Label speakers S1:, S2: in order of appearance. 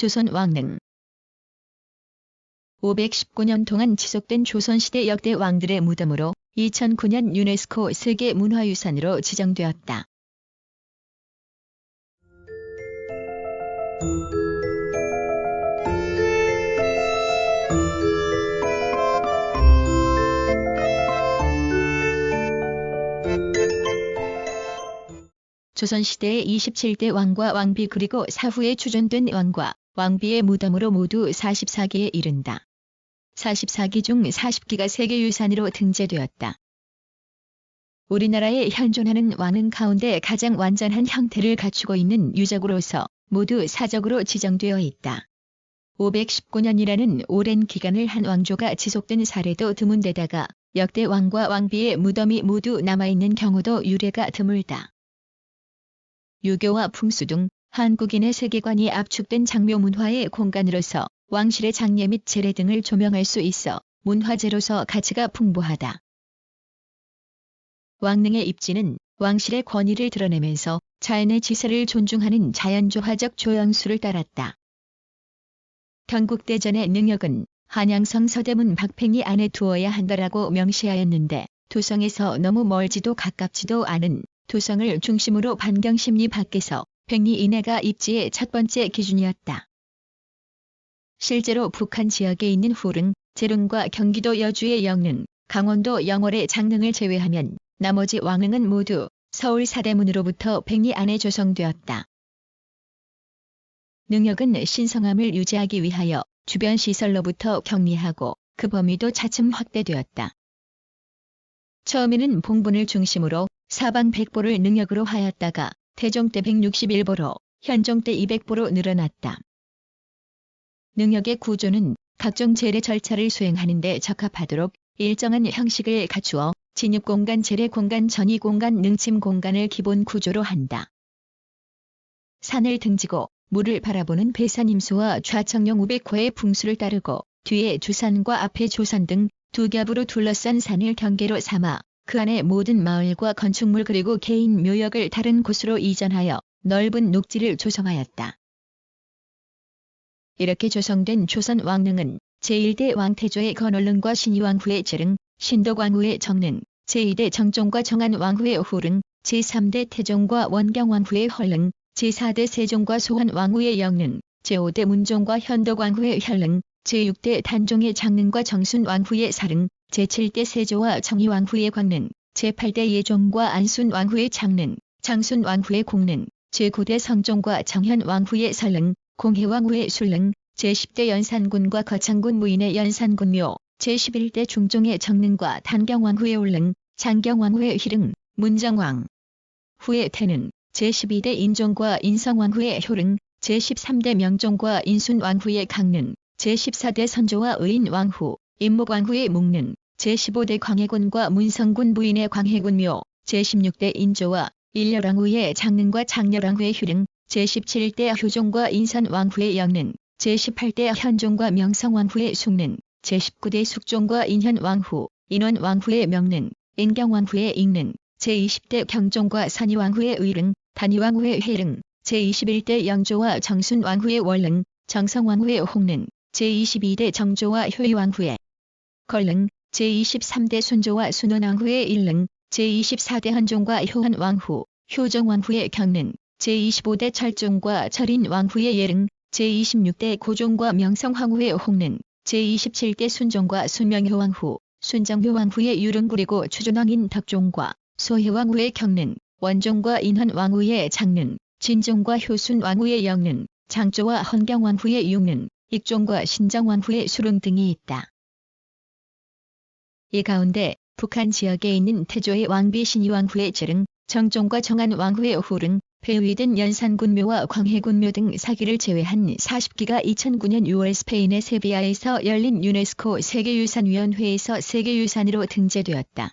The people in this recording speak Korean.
S1: 조선 왕릉 519년 동안 지속된 조선시대 역대 왕들의 무덤으로 2009년 유네스코 세계문화유산으로 지정되었다. 조선시대의 27대 왕과 왕비 그리고 사후에 추존된 왕과 왕비의 무덤으로 모두 44개에 이른다. 44기 중 40기가 세계유산으로 등재되었다. 우리나라에 현존하는 왕은 가운데 가장 완전한 형태를 갖추고 있는 유적으로서 모두 사적으로 지정되어 있다. 519년이라는 오랜 기간을 한 왕조가 지속된 사례도 드문데다가 역대 왕과 왕비의 무덤이 모두 남아있는 경우도 유례가 드물다. 유교와 풍수 등 한국인의 세계관이 압축된 장묘 문화의 공간으로서 왕실의 장례 및 제례 등을 조명할 수 있어 문화재로서 가치가 풍부하다. 왕릉의 입지는 왕실의 권위를 드러내면서 자연의 지세를 존중하는 자연조화적 조형수를 따랐다. 경국대전의 능력은 한양성 서대문 박팽이 안에 두어야 한다라고 명시하였는데 도성에서 너무 멀지도 가깝지도 않은 도성을 중심으로 반경심리 밖에서 백리 이내가 입지의 첫 번째 기준이었다. 실제로 북한 지역에 있는 후릉, 재릉과 경기도 여주의 영릉, 강원도 영월의 장릉을 제외하면 나머지 왕릉은 모두 서울 사대문으로부터 백리 안에 조성되었다. 능력은 신성함을 유지하기 위하여 주변 시설로부터 격리하고 그 범위도 차츰 확대되었다. 처음에는 봉분을 중심으로 사방 100보를 능력으로 하였다가 태종 때 161보로, 현종 때 200보로 늘어났다. 능력의 구조는 각종 재래 절차를 수행하는 데 적합하도록 일정한 형식을 갖추어 진입공간, 재래공간, 전이공간, 능침공간을 기본 구조로 한다. 산을 등지고 물을 바라보는 배산임수와 좌청룡 500호의 풍수를 따르고 뒤에 주산과 앞에 조산 등 두 겹으로 둘러싼 산을 경계로 삼아 그 안에 모든 마을과 건축물 그리고 개인 묘역을 다른 곳으로 이전하여 넓은 녹지를 조성하였다. 이렇게 조성된 조선 왕릉은 제1대 왕태조의 건월릉과 신의왕 후의 재릉, 신덕왕 후의 정릉, 제2대 정종과 정한왕 후의 후릉, 제3대 태종과 원경왕 후의 헐릉, 제4대 세종과 소환왕 후의 영릉, 제5대 문종과 현덕왕 후의 혈릉, 제6대 단종의 장릉과 정순왕 후의 사릉, 제7대 세조와 정의왕 후의 광릉, 제8대 예종과 안순왕 후의 장릉, 장순왕 후의 공릉, 제9대 성종과 정현왕 후의 설릉, 공혜왕 후의 술릉, 제10대 연산군과 거창군 무인의 연산군묘, 제11대 중종의 정릉과 단경왕 후의 올릉, 장경왕 후의 희릉, 문정왕 후의 태릉, 제12대 인종과 인성왕 후의 효릉, 제13대 명종과 인순왕 후의 강릉, 제14대 선조와 의인왕 후, 임목왕 후의 묵릉, 제15대 광해군과 문성군 부인의 광해군묘, 제16대 인조와 일렬왕 후의 장릉과 장렬왕 후의 휴릉, 제17대 효종과 인선왕 후의 영릉, 제18대 현종과 명성왕 후의 숙릉, 제19대 숙종과 인현왕 후, 인원왕 후의 명릉, 인경왕 후의 익릉, 제20대 경종과 선의왕 후의 의릉, 단의왕 후의 회릉, 제21대 영조와 정순왕 후의 월릉, 정성왕 후의 홍릉, 제22대 정조와 효의왕 후의 걸릉, 제23대 순조와 순원왕 후의 일릉, 제24대 한종과 효한왕 후, 효정왕 후의 경릉, 제25대 철종과 철인왕 후의 예릉, 제26대 고종과 명성왕 후의 홍릉, 제27대 순종과 순명효왕 후, 순정효왕 후의 유릉 그리고 추존왕인 덕종과 소혜왕 후의 경릉, 원종과 인헌왕 후의 장릉, 진종과 효순왕 후의 영릉, 장조와 헌경왕 후의 육릉, 익종과 신정왕 후의 수릉 등이 있다. 이 가운데 북한 지역에 있는 태조의 왕비 신의왕 후의 재릉, 정종과 정한 왕 후의 후릉, 배위든 연산군묘와 광해군묘 등 사기를 제외한 40기가 2009년 6월 스페인의 세비야에서 열린 유네스코 세계유산위원회에서 세계유산으로 등재되었다.